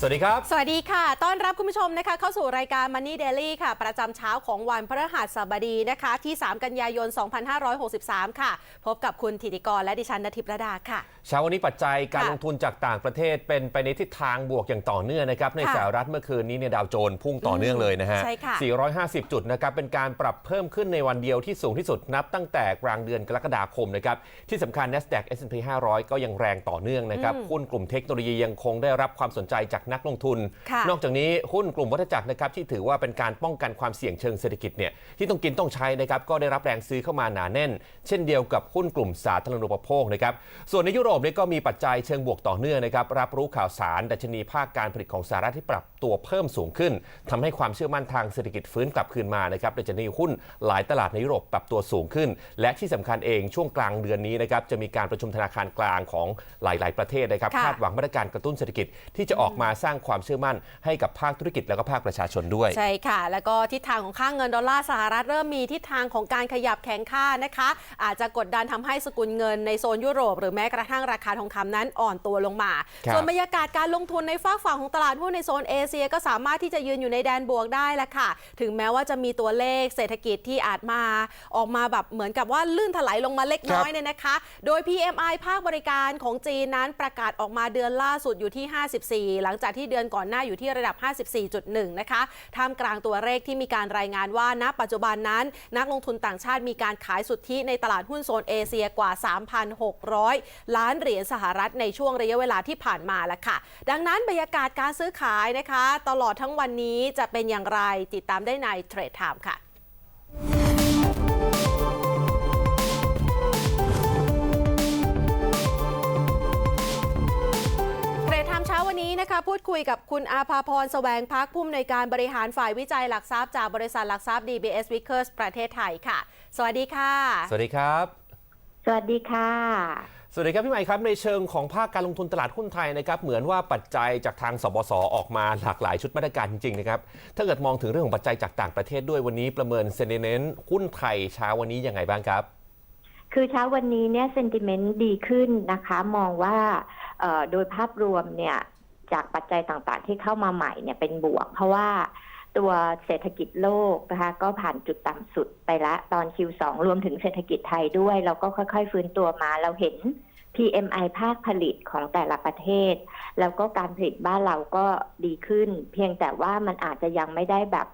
สวัสดีครับ สวัสดีค่ะ ต้อนรับคุณผู้ชมนะคะ เข้าสู่รายการ Money Daily ค่ะ ประจำเช้าของวันพฤหัสบดีนะคะ ที่ 3 กันยายน 2563 ค่ะ พบกับคุณธิติกรและดิฉันนทิพย์ระดาค่ะ เช้าวันนี้ปัจจัยการค่ะลงทุนจากต่างประเทศเป็นไปในทิศทางบวกอย่างต่อเนื่องนะครับ ในค่ะสหรัฐเมื่อคืนนี้เนี่ยดาวโจนส์พุ่งต่อเนื่องเลยนะฮะ ใช่ค่ะ 450 จุดนะครับ เป็นการปรับเพิ่มขึ้นในวันเดียวที่สูงที่สุดนับตั้งแต่กลางเดือนกรกฎาคมนะครับ ที่สำคัญ NASDAQ S&P 500 ก็ยังแรงต่อเนื่องนะครับ หุ้นกลุ่มเทคโนโลยียังคงได้รับความสนใจจากนักลงทุนค่ะนอกจากนี้หุ้นกลุ่มวัฏจักรนะครับที่ถือว่าเป็นการป้องกันความเสี่ยงเชิงเศรษฐกิจเนี่ยที่ต้องกินต้องใช้นะครับก็ได้รับแรงซื้อเข้ามาหนาแน่น เช่นเดียวกับหุ้นกลุ่มสาธารณูปโภคนะครับส่วนในยุโรปเนี่ยก็มีปัจจัยเชิงบวกต่อเนื่องนะครับรับรู้ข่าวสารดัชนีภาคการผลิตของสหรัฐที่ปรับตัวเพิ่มสูงขึ้นทำให้ความเชื่อมั่นทางเศรษฐกิจฟื้นกลับคืนมานะครับดัชนีหุ้นหลายตลาดในยุโรปปรับตัวสูงขึ้น และที่สำคัญเองช่วงกลางเดือนนี้นะครับจะมีการประชุมธนาคารกลางของหลาย ๆ ประเทศนะครับค่ะคาดหวังมาตรการกระตุ้นเศรษฐกิจที่จะออกมาสร้างความเชื่อมั่นให้กับภาคธุรกิจแล้วก็ภาคประชาชนด้วย ใช่ค่ะ แล้วก็ทิศทางของค่างเงินดอลลาร์สหรัฐเริ่มมีทิศทางของการขยับแข็งค่านะคะ อาจจะกดดันทำให้สกุลเงินในโซนยุโรป หรือแม้กระทั่งราคาทองคำนั้นอ่อนตัวลงมาครับส่วนบรรยากาศการลงทุนในฝากฝั่งของตลาดหุ้นในโซนเอเชีย ก็สามารถที่จะยืนอยู่ในแดนบวกได้แหละค่ะ ถึงแม้ว่าจะมีตัวเลขเศรษฐกิจที่อาจมาออกมาแบบเหมือนกับว่าลื่นถลายลงมาเล็กน้อยเนี่ยนะคะ โดย PMI ภาคบริการของจีนนั้นประกาศออกมาเดือนล่าสุดอยู่ที่ 54 หลังจากที่เดือนก่อนหน้าอยู่ที่ระดับ 54.1 นะคะท่ามกลางตัวเลขที่มีการรายงานว่าณปัจจุบันนั้น นักลงทุนต่างชาติมีการขายสุทธิในตลาดหุ้นโซนเอเชียกว่า 3,600 ล้านเหรียญสหรัฐในช่วงระยะเวลาที่ผ่านมาแล้วค่ะ ดังนั้นบรรยากาศการซื้อขายนะคะ ตลอดทั้งวันนี้จะเป็นอย่างไรติดตามได้ในเทรดไทม์ค่ะ นนี้นะคะพูดคุยกับคุณอาภาพรแสวงพักผู้อำนวยการบริหารฝ่ายวิจัยหลักทรัพย์จากบริษัทหลักทรัพย์ DBS Vickers ประเทศไทยค่ะ สวัสดีค่ะ สวัสดีครับ สวัสดีค่ะ สวัสดีครับพี่ใหม่ครับในเชิงของภาคการลงทุนตลาดหุ้นไทยนะครับเหมือนว่าปัจจัยจากทางสบสออกมาหลากหลายชุดมาตรการจริงๆนะครับถ้าเกิดมองถึงเรื่องของปัจจัยจากต่างประเทศด้วยวันนี้ประเมินเซนเนนหุ้นไทยเช้าวันนี้ยังไงบ้างครับ คือเช้าวันนี้เนี่ยเซนติเมนต์ดีขึ้นนะคะ มองว่าเอ่อโดยภาพรวมเนี่ย จากปัจจัยต่างๆ ที่เข้ามาใหม่เนี่ยเป็นบวก เพราะว่าตัวเศรษฐกิจโลกนะคะก็ผ่านจุดต่ำสุดไปละตอน Q2 รวมถึงเศรษฐกิจไทยด้วย เราก็ค่อยๆ ฟื้นตัวมาเราเห็น PMI ภาคผลิตของแต่ละประเทศ แล้วก็การผลิตบ้านเราก็ดีขึ้น เพียงแต่ว่ามันอาจจะยังไม่ได้แบบ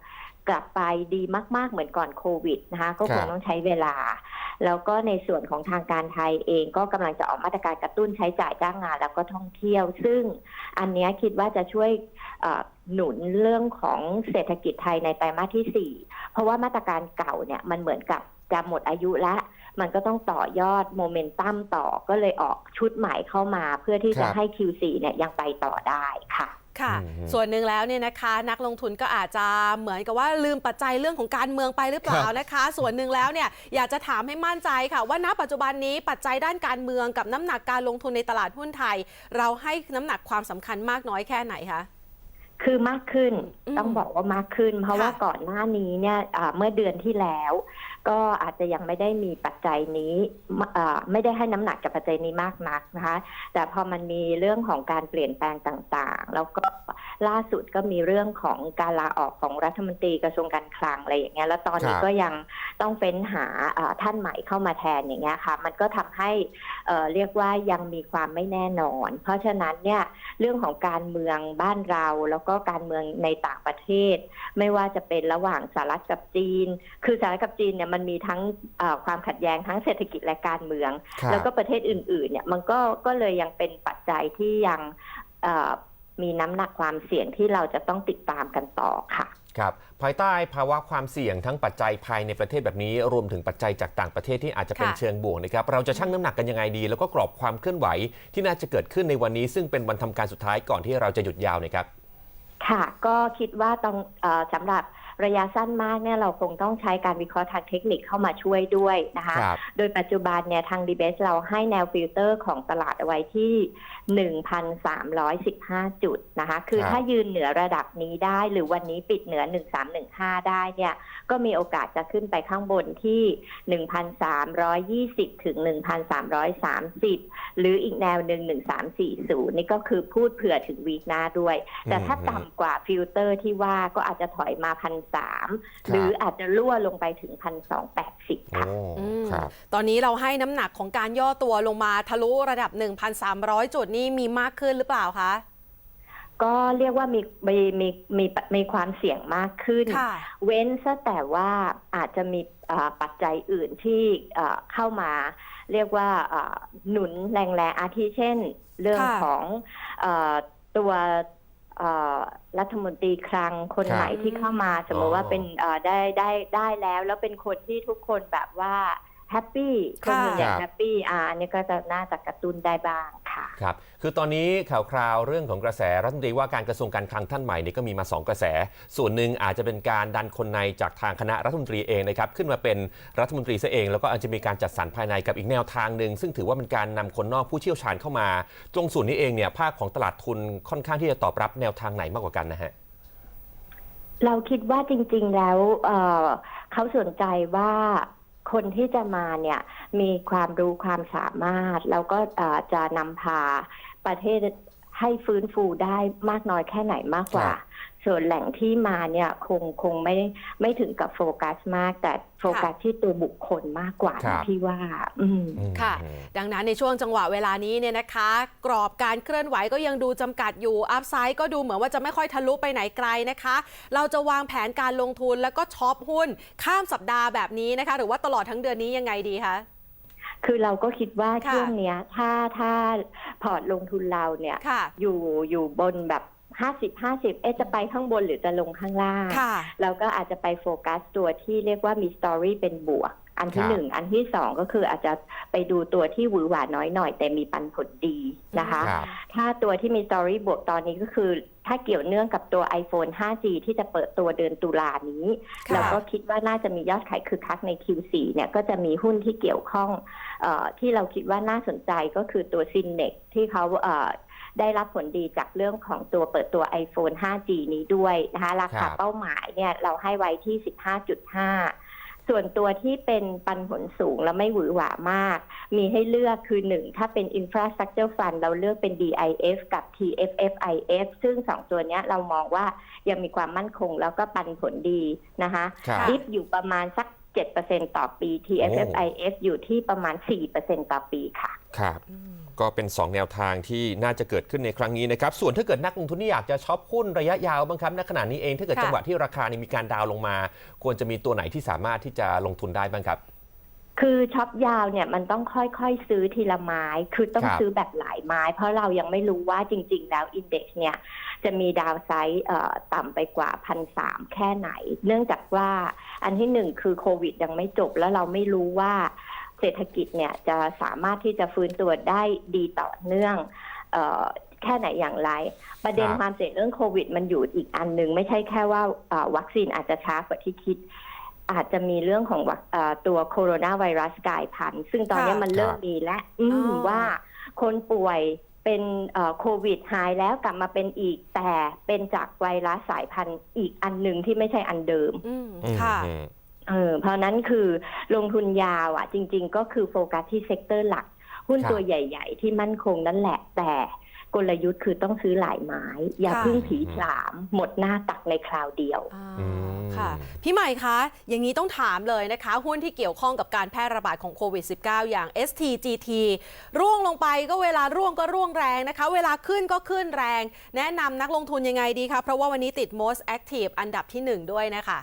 กลับไปดีมาก ๆ เหมือนก่อนโควิดนะคะ ก็คครังบต้องใช้เวลา แล้วก็ในส่วนของทางการไทยเองก็กำลังจะออกมาตรการกระตุ้นใช้จ่ายจ้างงาน แล้วก็ท่องเที่ยว ซึ่งอันเนี้ยคิดว่าจะช่วยเอ่อหนุนเรื่องของเศรษฐกิจไทยในไตรมาสที่สี่เพราะว่ามาตรการเก่าเนี่ยมันเหมือนกับจะหมดอายุละมันก็ต้องต่อยอดโมเมนตัมต่อก็เลยออกชุดใหม่เข้ามา เพื่อที่ครัจะบให้ Q4 เนี่ยยังไปต่อได้ค่ะ ค่ะอืมส่วนหนึ่งแล้วเนี่ยนะคะ นักลงทุนก็อาจจะเหมือนกับว่าลืมปัจจัยเรื่องของการเมืองไปหรือเปล่านะคะ ส่วนหนึ่งแล้วเนี่ยอยากจะถามให้มั่นใจค่ะ ว่าณปัจจุบันนี้ปัจจัยด้านการเมืองกับน้ำหนักการลงทุนในตลาดหุ้นไทย เราให้น้ำหนักความสำคัญมากน้อยแค่ไหนคะคือมากขึ้นอืมต้องบอกว่ามากขึ้น เพราะค่ะว่าก่อนหน้านี้เนี่ยอ่าเมื่อเดือนที่แล้ว ก็อาจจะยังไม่ได้มีปัจจัยนี้ไม่ได้ให้น้ำหนักกับปัจจัยนี้มากนักนะคะ แต่พอมันมีเรื่องของการเปลี่ยนแปลงต่างๆ แล้วก็ล่าสุดก็มีเรื่องของการลาออกของรัฐมนตรีกระทรวงการคลังอะไรอย่างเงี้ยแล้วตอนนี้ก็ยังต้องเฟ้นหาท่านใหม่เข้ามาแทนอย่างเงี้ยค่ะ มันก็ทำให้เรียกว่ายังมีความไม่แน่นอน เพราะฉะนั้นเนี่ยเรื่องของการเมืองบ้านเรา แล้วก็การเมืองในต่างประเทศ ไม่ว่าจะเป็นระหว่างสหรัฐกับจีน คือสหรัฐกับจีนเนี่ยมันมีทั้งเอ่อความขัดแย้งทั้งเศรษฐกิจและการเมืองครับแล้วก็ประเทศอื่นๆเนี่ยมันก็ก็เลยยังเป็นปัจจัยที่ยังเอ่อมีน้ำหนักความเสี่ยงที่เราจะต้องติดตามกันต่อค่ะครับภายใต้ภาวะความเสี่ยงทั้งปัจจัยภายในประเทศแบบนี้ รวมถึงปัจจัยจากต่างประเทศที่อาจจะเป็นค่ะเชิงบวกนะครับเราจะชั่งน้ำหนักกันยังไงดี แล้วก็กรอบความเคลื่อนไหวที่น่าจะเกิดขึ้นในวันนี้ ซึ่งเป็นวันทำการสุดท้ายก่อนที่เราจะหยุดยาวนะครับ ค่ะก็คิดว่าต้องเออสำหรับ ระยะสั้นมากเนี่ยเราคงต้องใช้การวิเคราะห์ทางเทคนิคเข้ามาช่วยด้วยนะคะครับโดยปัจจุบันเนี่ยทาง d b s เราให้แนวฟิลเตอร์ของตลาดเอาไว้ที่ 1,315 จุดนะคะ คือครับถ้ายืนเหนือระดับนี้ได้ หรือวันนี้ปิดเหนือ 1315 ได้เนี่ยก็มีโอกาสจะขึ้นไปข้างบนที่ 1,320 ถึง 1,330 หรืออีกแนวหนึ่ง1,340 นี่ก็คือพูดเผื่อถึงวีคหน้าด้วย แต่ถ้าอืมต่ำกว่าฟิลเตอร์ที่ว่าก็อาจจะถอยมา1,300ครับหรืออาจจะรั่วลงไปถึง1,280โอ้ค่ะอืมครับ ตอนนี้เราให้น้ำหนักของการย่อตัวลงมาทะลุระดับ 1,300 จุดนี่มีมากขึ้นหรือเปล่าคะ ก็เรียกว่ามีมีมีมีมีความเสี่ยงมากขึ้น ค่ะ เว้นซะแต่ว่าอาจจะมีอ่าปัจจัยอื่นที่อ่าเข้ามาเรียกว่าอ่าหนุนแรงๆอาทิเช่น เรื่องค่ะ ของอาตัวอ่า รัฐมนตรีคลังคนครับไหนที่เข้ามา สมมติว่าอ๋อเป็นอ่าได้ได้ได้แล้ว แล้วเป็นคนที่ทุกคนแบบว่าแฮปปี้คนส่วนใหญ่ครับแฮปปี้อ่าอันนี้ก็จะน่าจะกระตุ้นได้บ้าง ค่ะครับคือตอนนี้ข่าวคราวเรื่องของกระแสรัฐมนตรีว่าการกระทรวงการคลังท่านใหม่นี่ก็มีมา 2 กระแส ส่วนหนึ่งอาจจะเป็นการดันคนในจากทางคณะรัฐมนตรีเองนะครับขึ้นมาเป็นรัฐมนตรีซะเอง แล้วก็อาจจะมีการจัดสรรภายในกับอีกแนวทางหนึ่งซึ่งถือว่าเป็นการนำคนนอกผู้เชี่ยวชาญเข้ามา ตรงส่วนนี้เองเนี่ยภาคของตลาดทุนค่อนข้างที่จะตอบรับแนวทางไหนมากกว่ากันนะฮะเราคิดว่าจริง ๆ แล้วเอ่อเขาสนใจว่า คนที่จะมาเนี่ยมีความรู้ความสามารถ แล้วก็จะนำพาประเทศให้ฟื้นฟูได้มากน้อยแค่ไหนมากกว่า ส่วนแหล่งที่มาเนี่ยคงคงไม่ไม่ถึงกับโฟกัสมาก แต่โฟกัสที่ตัวบุคคลมากกว่าครันะบพี่ว่าอืมอืม ค่ะ ดังนั้นในช่วงจังหวะเวลานี้เนี่ยนะคะ กรอบการเคลื่อนไหวก็ยังดูจำกัดอยู่ อัพไซด์ก็ดูเหมือนว่าจะไม่ค่อยทะลุไปไหนไกลนะคะ เราจะวางแผนการลงทุนแล้วก็ช็อปหุ้น ข้ามสัปดาห์แบบนี้นะคะ หรือว่าตลอดทั้งเดือนนี้ยังไงดีคะ คือเราก็คิดว่าค่ะ ช่วงเนี้ย ถ้าถ้าพอร์ตลงทุนเราเนี่ย ค่ะ อยู่อยู่บนแบบ ห้าสิบห้าสิบเอ๊ะจะไปข้างบนหรือจะลงข้างล่างค่ะเราก็อาจจะไปโฟกัสตัวที่เรียกว่ามีสตอรี่เป็นบวก อันที่ครับหนึ่ง อันที่สองก็คืออาจจะไปดูตัวที่หวือหวาน้อยหน่อย แต่มีปันผลดีนะคะครับถ้าตัวที่มีสตอรี่บวกตอนนี้ก็คือถ้าเกี่ยวเนื่องกับตัว iPhone 5G ที่จะเปิดตัวเดือนตุลานี้ค่ะเราก็คิดว่าน่าจะมียอดขายคึกคักใน Q4 เนี่ยก็จะมีหุ้นที่เกี่ยวข้องเออที่เราคิดว่าน่าสนใจก็คือตัว s y n n e x ที่เขาเอ่อ ได้รับผลดีจากเรื่องของตัวเปิดตัว iPhone 5G นี้ด้วยนะคะ ราครัคาบเป้าหมายเนี่ยเราให้ไว้ที่ 15.5 ส่วนตัวที่เป็นปันผลสูงและไม่หวือหวามาก มีให้เลือกคือ1ถ้าเป็น Infrastructure Fund เราเลือกเป็น DIF กับ TFFIF ซึ่ง2ตัวเนี้ยเรามองว่ายังมีความมั่นคงแล้วก็ปันผลดีนะคะครับดิฟอยู่ประมาณสัก7%ต่อปี TFFIF อยู่ที่ประมาณ 4%ต่อปีค่ะ ครับ ก็เป็น 2 แนวทางที่น่าจะเกิดขึ้นในครั้งนี้นะครับ ส่วนถ้าเกิดนักลงทุนที่อยากจะช็อปหุ้นระยะยาวบ้างครับณขณะนี้เองถ้าเกิดค่ะจังหวะที่ราคานี่มีการดาวน์ลงมา ควรจะมีตัวไหนที่สามารถที่จะลงทุนได้บ้างครับ คือช็อปยาวเนี่ยมันต้องค่อยๆซื้อทีละไม้ คือต้องครับซื้อแบบหลายไม้ เพราะเรายังไม่รู้ว่าจริง ๆ แล้วอินเด็กซ์เนี่ยจะมีดาวไซด์เอ่อต่ำไปกว่าพันสามแค่ไหน เนื่องจากว่าอันที่หนึ่งคือโควิดยังไม่จบแล้วเราไม่รู้ว่า เศรษฐกิจเนี่ยจะสามารถที่จะฟื้นตัวได้ดีต่อเนื่องเออแค่ไหนอย่างไร ประเด็นครับความเสี่ยงเรื่องโควิด มันอยู่อีกอันหนึ่งไม่ใช่แค่ว่าเอ่อวัคซีนอาจจะช้ากว่าที่คิด อาจจะมีเรื่องของวัคเอ่อตัวโคโรนาไวรัสกลายพันธุ์ซึ่งตอนนี้ค่ะมันเริ่มครับมีแล้วอืมอ๋อว่าคนป่วยเป็นเอ่อโควิดหายแล้วกลับมาเป็นอีกแต่เป็นจากไวรัสสายพันธุ์อีกอันหนึ่งที่ไม่ใช่อันเดิมอืมอืมค่ะอืม เออเพราะนั้นคือลงทุนยาวอะ จริง ๆ ก็คือโฟกัสที่เซกเตอร์หลัก หุ้นครับ ตัวใหญ่ ๆ ที่มั่นคงนั่นแหละ แต่กลยุทธ์คือต้องซื้อหลายไม้ อย่าค่ะ เพึ่งผีผลาม หมดหน้าตักในคราวเดียว อ่าอืม ค่ะ พี่ใหม่คะ อย่างนี้ต้องถามเลยนะคะ หุ้นที่เกี่ยวข้องกับการแพร่ระบาดของโควิด -19 อย่าง STGT ร่วงลงไปก็เวลาร่วงก็ร่วงแรงนะคะ เวลาขึ้นก็ขึ้นแรง แนะนำนักลงทุนยังไงดีคะ เพราะว่าวันนี้ติด most active อันดับที่ 1 ด้วยนะคะ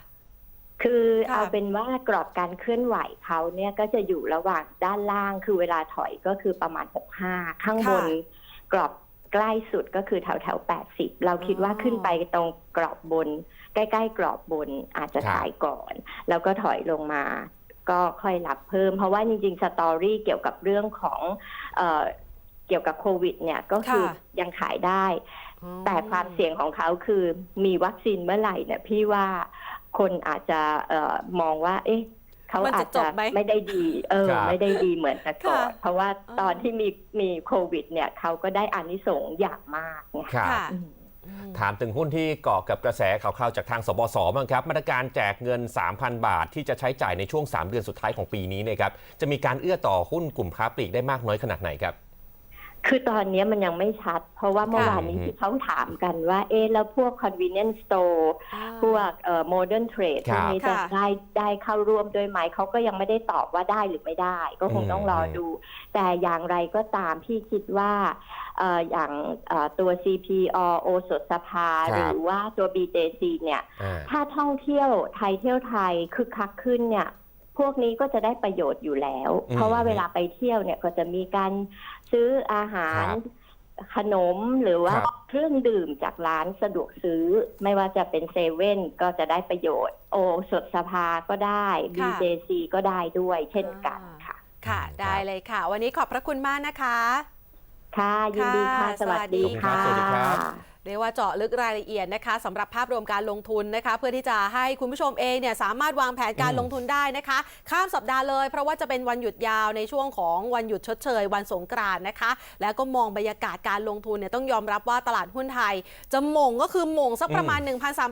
คือค่ะเอาเป็นว่ากรอบการเคลื่อนไหวเขาเนี่ยก็จะอยู่ระหว่างด้านล่างคือเวลาถอยก็คือประมาณ 65 ข้างบนกรอบใกล้สุดก็คือแถวแถวๆ80 เราคิดว่าอ๋อขึ้นไปตรงกรอบบน ใกล้ๆกรอบบนอาจจะครับขายก่อน แล้วก็ถอยลงมาก็ค่อยรับเพิ่ม เพราะว่าจริงๆ สตอรี่เกี่ยวกับเรื่องของเออเกี่ยวกับโควิด เนี่ยก็คือค่ะยังขายได้อ๋อแต่ความเสี่ยงของเขาคือมีวัคซีนเมื่อไหร่เนี่ยพี่ว่า คนอาจจะเอ่อมองว่า เอ๊ะเขามันอาจะจจจะบไหมไม่ได้ดี เออครับไม่ได้ดีเหมือนแต่ก่อนค่ะเพราะว่าอ๋อตอนที่มีมีโควิด เนี่ยเขาก็ได้อานิสงส์อย่างมากไงครับค่ะอืมอืมถามถึงหุ้นที่เกาะกับกระแสข่าวๆจากทางสบสบ้างครับ มาตรการแจกเงิน 3,000 บาทที่จะใช้จ่ายในช่วง 3 เดือนสุดท้ายของปีนี้เนะครับจะมีการเอื้อต่อหุ้นกลุ่มค้าปลีกได้มากน้อยขนาดไหนครับ คือตอนนี้มันยังไม่ชัด เพราะว่าเมื่อวานนี้ค่ะที่เขาถามกันว่า เอ๊ะแล้วพวก convenience store อ่าพวกเอ่อ modern trade คพรัวบกนี้จะค่ะได้ได้เข้าร่วมด้วยไหมเขาก็ยังไม่ได้ตอบว่าได้หรือไม่ได้ ก็คงอืมต้องรอดู แต่อย่างไรก็ตามพี่คิดว่าเอ่ออย่างเอ่อตัว CPO โอสถสภาครับหรือว่าตัว BJC เนี่ยอ่าถ้าท่องเที่ยวไทยเที่ยวไทยคึกคักขึ้นเนี่ย พวกนี้ก็จะได้ประโยชน์อยู่แล้วอืมเพราะว่าเวลาไปเที่ยวเนี่ยก็จะมีการซื้ออาหารครับขนมหรือว่าครับเครื่องดื่มจากร้านสะดวกซื้อ ไม่ว่าจะเป็นเซเว่นก็จะได้ประโยชน์ โอสถสภาก็ได้ ค่ะ BJC ก็ได้ด้วยเช่นกันค่ะ ค่ะ ได้เลยค่ะ วันนี้ขอบพระคุณมากนะคะ ค่ะ ยินดีค่ะ ค่ะสวัสดีสวัสดีค่ะสวัสดีครับ เรียกว่าเจาะลึกรายละเอียดนะคะสำหรับภาพรวมการลงทุนนะคะ เพื่อที่จะให้คุณผู้ชมเองเนี่ยสามารถวางแผนการอืมลงทุนได้นะคะ ข้ามสัปดาห์เลย เพราะว่าจะเป็นวันหยุดยาวในช่วงของวันหยุดชดเชย วันสงกรานต์นะคะ แล้วก็มองบรรยากาศการลงทุนเนี่ยต้องยอมรับว่าตลาดหุ้นไทย จะหม่งก็คือหม่งสักประมาณ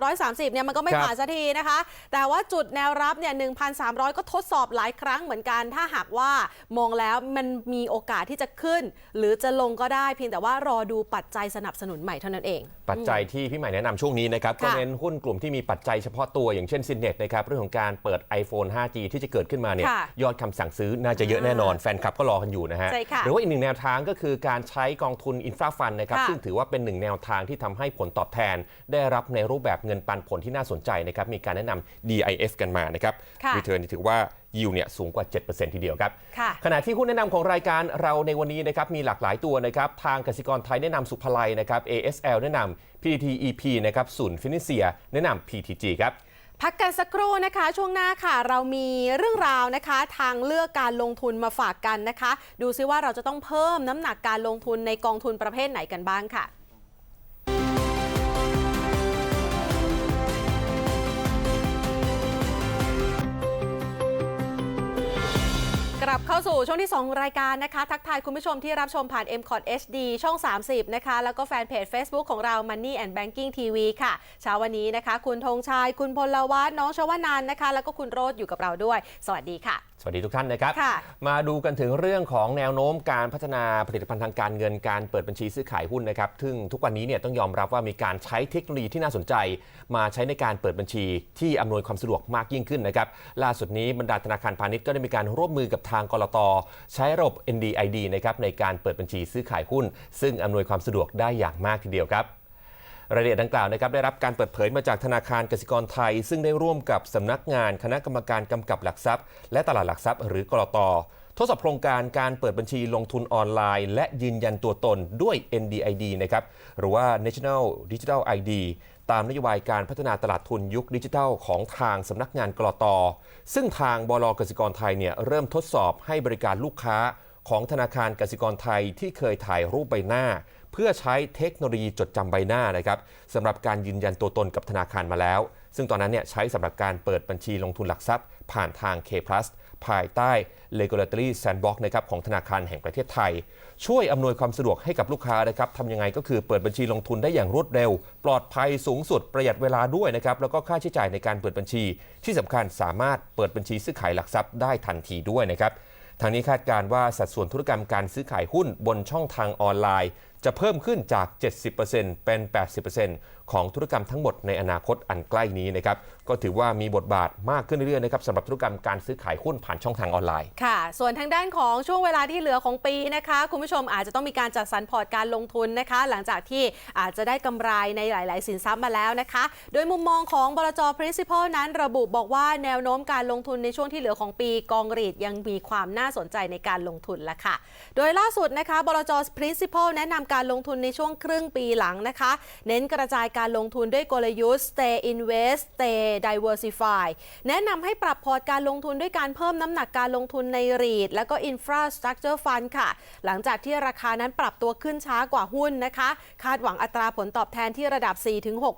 1,330เนี่ยมันก็ไม่ครับผ่านสักทีนะคะ แต่ว่าจุดแนวรับเนี่ย1,300 ก็ทดสอบหลายครั้งเหมือนกัน ถ้าหากว่ามองแล้วมันมีโอกาสที่จะขึ้น หรือจะลงก็ได้เพียงแต่ว่ารอดูปัจจัยสนับสนุนใหม่เท่านั้นเองปัจจัยที่พี่ใหม่แนะนำช่วงนี้นะครับก็ค่ะเน้นหุ้นกลุ่มที่มีปัจจัยเฉพาะตัวอย่างเช่นซินเน็ตนะครับเรื่องของการเปิด iPhone 5G ที่จะเกิดขึ้นมาเนี่ยค่ะยอดคำสั่งซื้อน่าจะเยอะแน่นอนแฟนคลับก็รอกันอยู่นะฮะใช่ค่ะหรือว่าอีกหนึ่งแนวทางก็คือการใช้กองทุนอินฟราฟันนะครับค่ะซึ่งถือว่าเป็นหนึ่งแนวทางที่ทำให้ผลตอบแทน ได้รับในรูปแบบเงินปันผลที่น่าสนใจนะครับมีการแนะนำ DIF กันมานะครับค่ะรีเทิร์นถือว่า ยิวเนี่ยสูงกว่า 7%ทีเดียวครับค่ะขณะที่หุ้นแนะนำของรายการเราในวันนี้นะครับมีหลากหลายตัวนะครับทางกสิกรไทยแนะนำสุภไลนะครับ ASL แนะนำ PTTEP นะครับศูนย์ฟินิเซีย แนะนำ PTG ครับพักกันสักครู่นะคะ ช่วงหน้าค่ะ เรามีเรื่องราวนะคะ ทางเลือกการลงทุนมาฝากกันนะคะ ดูซิว่าเราจะต้องเพิ่มน้ำหนักการลงทุนในกองทุนประเภทไหนกันบ้างค่ะ ลับเข้าสู่ช่วงที่ 2 รายการนะคะ ทักทายคุณผู้ชมที่รับชมผ่าน m c o t HD ช่อง 30 นะคะ แล้วก็แฟนเพจ Facebook ของเรา Money and Banking TV ค่ะ เช้าวันนี้นะคะ คุณธงชัยคุณพลวัฒน์น้องชวนันท์นะคะ แล้วก็คุณโรดอยู่กับเราด้วย สวัสดีค่ะ สวัสดีทุกท่านนะครับค่ะมาดูกันถึงเรื่องของแนวโน้มการพัฒนาผลิตภัณฑ์ทางการเงินการเปิดบัญชีซื้อขายหุ้นนะครับซึ่งทุกวันนี้เนี่ยต้องยอมรับว่ามีการใช้เทคโนโลยีที่น่าสนใจ มาใช้ในการเปิดบัญชีที่อำนวยความสะดวกมากยิ่งขึ้นนะครับล่าสุดนี้บรรดาธนาคารพาณิชย์ก็ได้มีการร่วมมือกับทางางกรตใช้ระบบ NDID นะครับในการเปิดบัญชีซื้อขายหุ้น ซึ่งอำนวยความสะดวกได้อย่างมากทีเดียวครับรายละเอียดดังกล่าวนะครับได้รับการเปิดเผยมาจากธนาคารกสิกรไทย ซึ่งได้ร่วมกับสำนักงานคณะกรรมการกำกับหลักทรัพย์ และตลาดหลักทรัพย์ หรือกรตทดสอบโครงการการเปิดบัญชีลงทุนออนไลน์ และยืนยันตัวตนด้วย NDID นะครับหรือว่า National Digital ID ตามนโยบายการพัฒนาตลาดทุนยุคดิจิทัลของทางสำนักงานกรอตซึ่งทางบลกสิกรไทยเนี่ยเริ่มทดสอบให้บริการลูกค้าของธนาคารกสิกรไทยที่เคยถ่ายรูปใบหน้า เพื่อใช้เทคโนโลยีจดจำใบหน้านะครับสำหรับการยืนยันตัวตนกับธนาคารมาแล้ว ซึ่งตอนนั้นเนี่ยใช้สำหรับการเปิดบัญชีลงทุนหลักทรัพย์ ผ่านทาง K Plus ภายใต้ Regulatory Sandbox นะครับของธนาคารแห่งประเทศไทย ช่วยอำนวยความสะดวกให้กับลูกค้านะครับทำยังไงก็คือเปิดบัญชีลงทุนได้อย่างรวดเร็ว ปลอดภัยสูงสุดประหยัดเวลาด้วยนะครับแล้วก็ค่าใช้จ่ายในการเปิดบัญชี ที่สำคัญสามารถเปิดบัญชีซื้อขายหลักทรัพย์ได้ทันทีด้วยนะครับทางนี้คาดการณ์ว่าสัดส่วนธุรกรรมการซื้อขายหุ้นบนช่องทางออนไลน์ จะเพิ่มขึ้นจาก 70%เป็น 80% ของธุรกรรมทั้งหมดในอนาคตอันใกล้นี้นะครับก็ถือว่ามีบทบาทมากขึ้นเรื่อยๆนะครับสำหรับธุรกรรมการซื้อขายหุ้นผ่านช่องทางออนไลน์ค่ะ ส่วนทางด้านของช่วงเวลาที่เหลือของปีนะคะ คุณผู้ชมอาจจะต้องมีการจัดสรรพอร์ตการลงทุนนะคะ หลังจากที่อาจจะได้กำไรในหลาย ๆ สินทรัพย์มาแล้วนะคะ โดยมุมมองของบลจ principal นั้นระบุบอกว่าแนวโน้มการลงทุนในช่วงที่เหลือของปีกองรีดยังมีความน่าสนใจในการลงทุนละค่ะ โดยล่าสุดนะคะบลจ principal แนะนำำการลงทุนในช่วงครึ่งปีหลังนะคะ เน้นกระจายการลงทุนด้วยกลยุทธ์ stay invest stay diversify แนะนำให้ปรับพอร์ตการลงทุนด้วยการเพิ่มน้ำหนักการลงทุนใน REIT แล้วก็ infrastructure fund ค่ะ หลังจากที่ราคานั้นปรับตัวขึ้นช้ากว่าหุ้นนะคะ คาดหวังอัตราผลตอบแทนที่ระดับ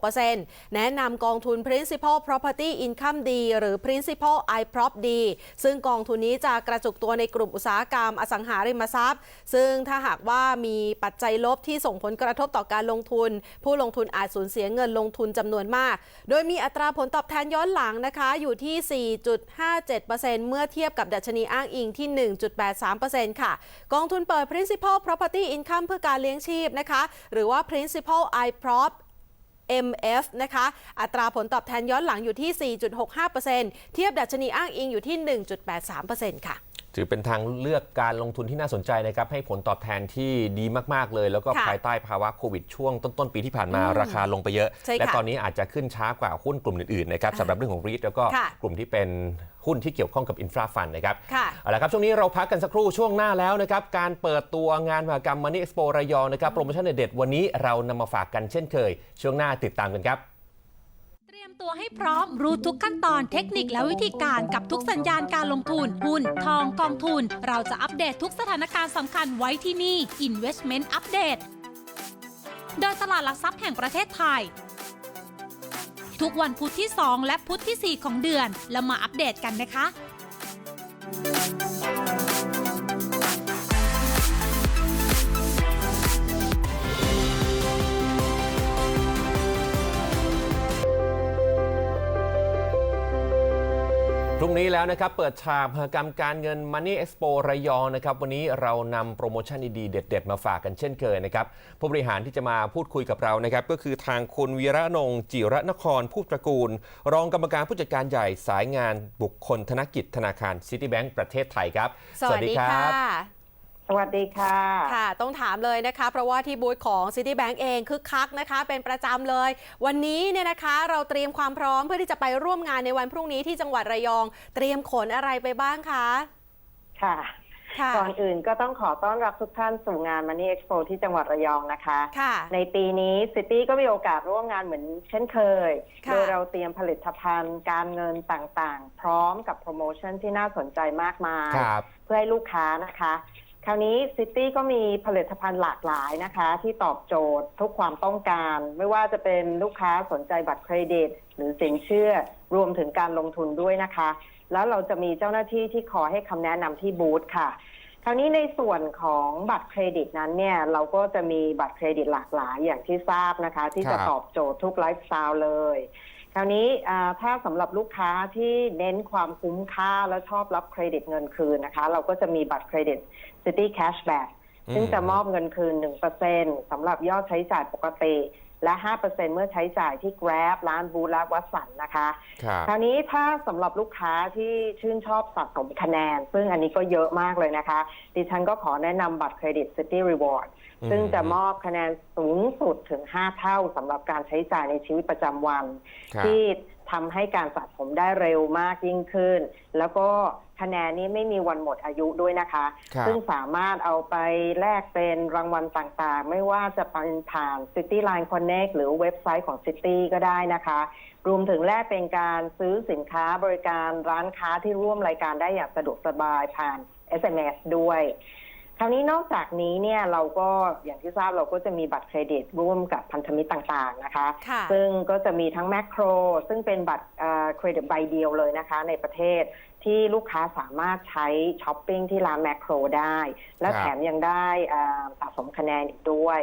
4-6%แนะนำกองทุน principal property income D หรือ principal iProp D ซึ่งกองทุนนี้จะกระจุกตัวในกลุ่มอุตสาหกรรมอสังหาริมทรัพย์ ซึ่งถ้าหากว่ามีปัจจัยลบที่ส่งผลกระทบต่อการลงทุน ผู้ลงทุนอาจสูญเสียเงินลงทุนจำนวนมาก โดยมีอัตราผลตอบแทนย้อนหลังนะคะอยู่ที่ 4.57%เมื่อเทียบกับดัชนีอ้างอิงที่ 1.83%ค่ะ กองทุนเปิด principal property income เพื่อการเลี้ยงชีพนะคะ หรือว่า principal iProp MF นะคะ อัตราผลตอบแทนย้อนหลังอยู่ที่ 4.65%เทียบดัชนีอ้างอิงอยู่ที่ 1.83%ค่ะ ถือเป็นทางเลือกการลงทุนที่น่าสนใจนะครับ ให้ผลตอบแทนที่ดีมาก ๆ เลย แล้วก็ค่ะภายใต้ภาวะโควิดช่วงต้น ๆ ปีที่ผ่านมาอืมราคาลงไปเยอะ ใช่ค่ะและตอนนี้อาจจะขึ้นช้ากว่าหุ้นกลุ่มอื่น ๆ นะครับอ่าสำหรับเรื่องของรีทแล้วก็ค่ะ กลุ่มที่เป็นหุ้นที่เกี่ยวข้องกับอินฟราฟันนะครับ ค่ะ เอาละครับ ช่วงนี้เราพักกันสักครู่ช่วงหน้าแล้วนะครับ การเปิดตัวงานมหกรรมมันนี่เอ็กซ์โประยองนะครับ โปรโมชั่นเด็ดๆวันนี้เรานำมาฝากกันเช่นเคย ช่วงหน้าติดตามกันครับเต รียมตัวให้พร้อมรู้ทุกขั้นตอนเทคนิคและวิธีการกับทุกสัญญาณการลงทุน หุ้น ทองกองทุน เราจะอัปเดตทุกสถานการณ์สำคัญไว้ที่นี่ Investment Update โดยตลาดหลักทรัพย์แห่งประเทศไทย ทุกวันพุธที่ 2 และพุธที่ 4 ของเดือน แล้วมาอัปเดตกันนะคะ พรุ่งนี้แล้วนะครับเปิดฉากมหกรรมการเงิน Money Expo ระยองนะครับวันนี้เรานำโปรโมชั่นดีๆเด็ด ๆ มาฝากกันเช่นเคยนะครับผู้บริหารที่จะมาพูดคุยกับเรานะครับก็คือทางคุณวีระนงค์จิระนครผู้ตระกูล รองกรรมการผู้จัดการใหญ่สายงานบุคคลธนกิจธนาคารซิตี้แบงก์ประเทศไทยครับ สวัสดีค่ะส วัสดีค่ะค่ะ ต้องถามเลยนะคะ เพราะว่าที่บูธของ Citibank เองคึกคักนะคะ เป็นประจำเลย วันนี้เนี่ยนะคะเราเตรียมความพร้อมเพื่อที่จะไปร่วมงานในวันพรุ่งนี้ที่จังหวัดระยอง เตรียมขนอะไรไปบ้างคะค่ะค่ะก่อนอื่นก็ต้องขอต้อนรับทุกท่านสู่งาน Money Expo ที่จังหวัดระยองนะคะค่ะในปีนี้ซิตี้ก็มีโอกาสร่วมงานเหมือนเช่นเคยค่ะโดยเราเตรียมผลิตภัณฑ์การเงินต่างๆ พร้อมกับโปรโมชั่นที่น่าสนใจมากมายครับเพื่อให้ลูกค้านะคะ คราวนี้ซิตี้ก็มีผลิตภัณฑ์หลากหลายนะคะ ที่ตอบโจทย์ทุกความต้องการ ไม่ว่าจะเป็นลูกค้าสนใจบัตรเครดิต หรือสินเชื่อ รวมถึงการลงทุนด้วยนะคะ แล้วเราจะมีเจ้าหน้าที่ที่คอยให้คำแนะนำที่บูธค่ะ คราวนี้ในส่วนของบัตรเครดิตนั้นเนี่ย เราก็จะมีบัตรเครดิตหลากหลายอย่างที่ทราบนะคะ ที่จะครับตอบโจทย์ทุกไลฟ์สไตล์เลย คราวนี้ถ้าสำหรับลูกค้าที่เน้นความคุ้มค่าและชอบรับเครดิตเงินคืนนะคะ เราก็จะมีบัตรเครดิต City Cashback ซึ่งจะมอบเงินคืน 1%สำหรับยอดใช้จ่ายปกติ และ 5%เมื่อใช้จ่ายที่ Grab ร้านบูธและวัดสันนะคะครับคราวนี้ถ้าสำหรับลูกค้าที่ชื่นชอบสะสมคะแนน ซึ่งอันนี้ก็เยอะมากเลยนะคะ ดิฉันก็ขอแนะนำบัตรเครดิต City Reward อืมซึ่งจะมอบคะแนนสูงสุดถึง 5 เท่าสำหรับการใช้จ่ายในชีวิตประจำวันครับที่ ทำให้การสะสมได้เร็วมากยิ่งขึ้น แล้วก็คะแนนนี้ไม่มีวันหมดอายุด้วยนะคะครับซึ่งสามารถเอาไปแลกเป็นรางวัลต่างๆ ไม่ว่าจะเป็นผ่าน City Line Connect หรือเว็บไซต์ของ City ก็ได้นะคะ รวมถึงแลกเป็นการซื้อสินค้าบริการร้านค้าที่ร่วมรายการได้อย่างสะดวกสบายผ่าน SMS ด้วย คราวนี้นอกจากนี้เนี่ยเราก็อย่างที่ทราบเราก็จะมีบัตรเครดิตร่วมกับพันธมิตรต่างๆนะคะค่ะซึ่งก็จะมีทั้งแมคโคร ซึ่งเป็นบัตรเครดิตใบเดียวเลยนะคะ ในประเทศที่ลูกค้าสามารถใช้ช้อปปิ้งที่ร้านแมคโครได้ และครับแถมยังได้อ่าสะสมคะแนนอีกด้วย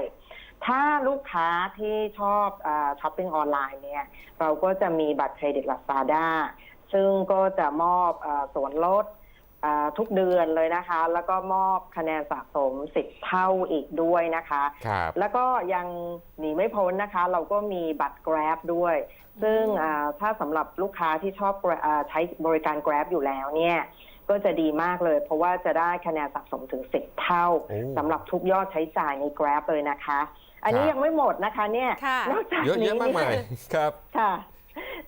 ถ้าลูกค้าที่ชอบอาช้อปปิ้งออนไลน์เนี่ยเราก็จะมีบัตรเครดิตลาซาด้าซึ่งก็จะมอบอาส่วนลดอ่า ทุกเดือนเลยนะคะ แล้วก็มอบคะแนนสะสม10เท่าอีกด้วยนะคะครับแล้วก็ยังหนีไม่พ้นนะคะ เราก็มีบัตร Grab ด้วย ซึ่งอ่าถ้าสำหรับลูกค้าที่ชอบ Gra- อ่าใช้บริการ Grab อยู่แล้วเนี่ยก็จะดีมากเลย เพราะว่าจะได้คะแนนสะสมถึง10เท่าโอ้สำหรับทุกยอดใช้จ่ายใน Grab เลยนะคะ อันนี้ครับยังไม่หมดนะคะเนี่ยค่ะนอกจากเยอะนี้แยะมากมายเนี่ยครับค่ะ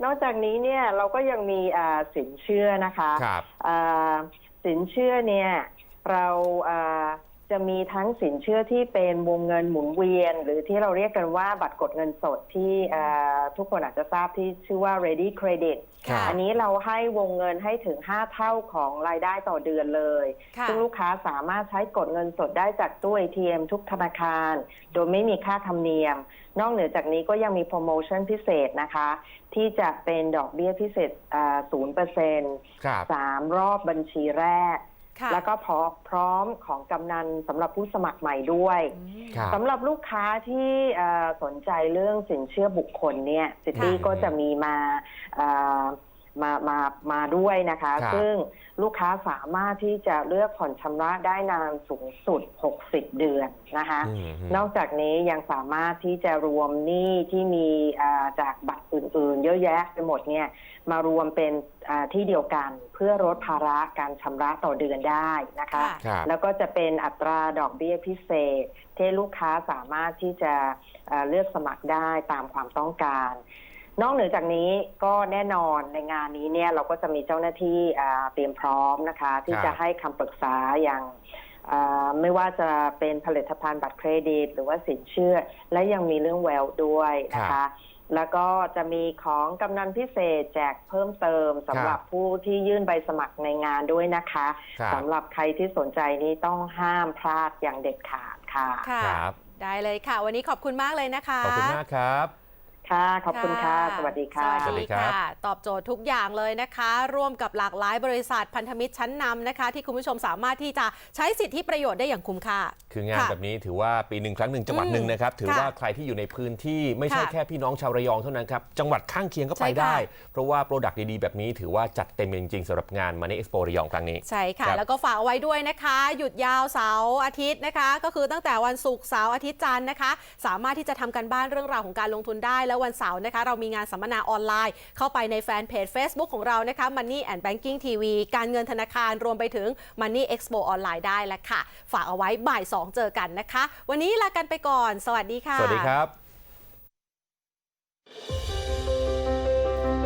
นอกจากนี้เนี่ยเราก็ยังมีอ่าสินเชื่อนะคะครับอ่า สินเชื่อเนี่ยเรา จะมีทั้งสินเชื่อที่เป็นวงเงินหมุนเวียน หรือที่เราเรียกกันว่าบัตรกดเงินสดที่เอ่อทุกคนอาจจะทราบที่ชื่อว่า ready credit ครับอันนี้เราให้วงเงินให้ถึง 5 เท่าของรายได้ต่อเดือนเลยค่ะซึ่งลูกค้าสามารถใช้กดเงินสดได้จากตู้ ATM ทุกธนาคาร โดยไม่มีค่าธรรมเนียม นอกเหนือจากนี้ก็ยังมีโปรโมชั่นพิเศษนะคะ ที่จะเป็นดอกเบี้ยพิเศษศูนย์เปอร์เซ็นต์ครับสามรอบบัญชีแรกค่ะ แล้วก็พร้อมพร้อมของกำนันสำหรับผู้สมัครใหม่ด้วยอืมครับสำหรับลูกค้าที่เอ่อสนใจเรื่องสินเชื่อบุคคลเนี่ยซิตี้ค่ะก็จะมีมาเอ่อมามามาด้วยนะคะครับซึ่งลูกค้าสามารถที่จะเลือกผ่อนชำระได้นานสูงสุด 60 เดือนนะคะอืมนอกจากนี้ยังสามารถที่จะรวมหนี้ที่มีอ่าจากบัตรอื่นๆ เยอะแยะไปหมดเนี่ย มารวมเป็นอ่าที่เดียวกันเพื่อลดภาระการชำระต่อเดือนได้นะคะค่ะครับแล้วก็จะเป็นอัตราดอกเบี้ยพิเศษ ที่ลูกค้าสามารถที่จะเอ่อเลือกสมัครได้ตามความต้องการ นอกเหนือจากนี้ก็แน่นอนในงานนี้เนี่ยเราก็จะมีเจ้าหน้าที่อ่าเตรียมพร้อมนะคะ ที่ครับจะให้คำปรึกษาอย่างอ่าไม่ว่าจะเป็นผลิตภัณฑ์บัตรเครดิต หรือว่าสินเชื่อ และยังมีเรื่องแววด้วยนะคะ แล้วก็จะมีของกำนันพิเศษแจกเพิ่มเติมสำหรับผู้ที่ยื่นใบสมัครในงานด้วยนะคะครับสำหรับใครที่สนใจนี้ต้องห้ามพลาดอย่างเด็ดขาดค่ะ ค่ะ ครับ ได้เลยค่ะ วันนี้ขอบคุณมากเลยนะคะ ขอบคุณมากครับ ค่ะ ขอบคุณค่ะ สวัสดีค่ะสสวัวัสสดีดีครับค่ะ ตอบโจทย์ทุกอย่างเลยนะคะ ร่วมกับหลากหลายบริษัทพันธมิตรชั้นนำนะคะ ที่คุณผู้ชมสามารถที่จะใช้สิทธิประโยชน์ได้อย่างคุ้มค่า คืองานค่ะแบบนี้ถือว่าปีหนึ่งครั้งหนึ่งจังหวัดอืมหนึ่งนะครับ ถือค่ะว่าใครที่อยู่ในพื้นที่ไม่ใช่ค่ะแค่พี่น้องชาวระยองเท่านั้นครับ จังหวัดข้างเคียงก็ใช่ไปค่ะ ได้ เพราะว่าโปรดักต์ดีๆ แบบนี้ถือว่าจัดเต็มจริงๆสำหรับงานมาในเอ็กซ์โประยองครั้งนี้ ใช่ค่ะ ครับแล้วก็ฝากเอาไว้ด้วยนะคะ หยุดยาวเสาร์อาทิตย์นะคะ ก็คือตั้งแต่วันศุกร์เสาร์อาทิตย์จันทร์นะคะ สามารถที่จะทำกันบ้านเรื่องราวของการลงทุนได้ แล้ววันเสาร์นะคะ เรามีงานสัมมนาออนไลน์ เข้าไปในแฟนเพจ Facebook ของเรานะคะ Money and Banking TV การเงินธนาคารรวมไปถึง Money Expo ออนไลน์ได้แล้วค่ะ ฝากเอาไว้บ่าย 2 เจอกันนะคะ วันนี้ลากันไปก่อน สวัสดีค่ะ สวัสดีครับ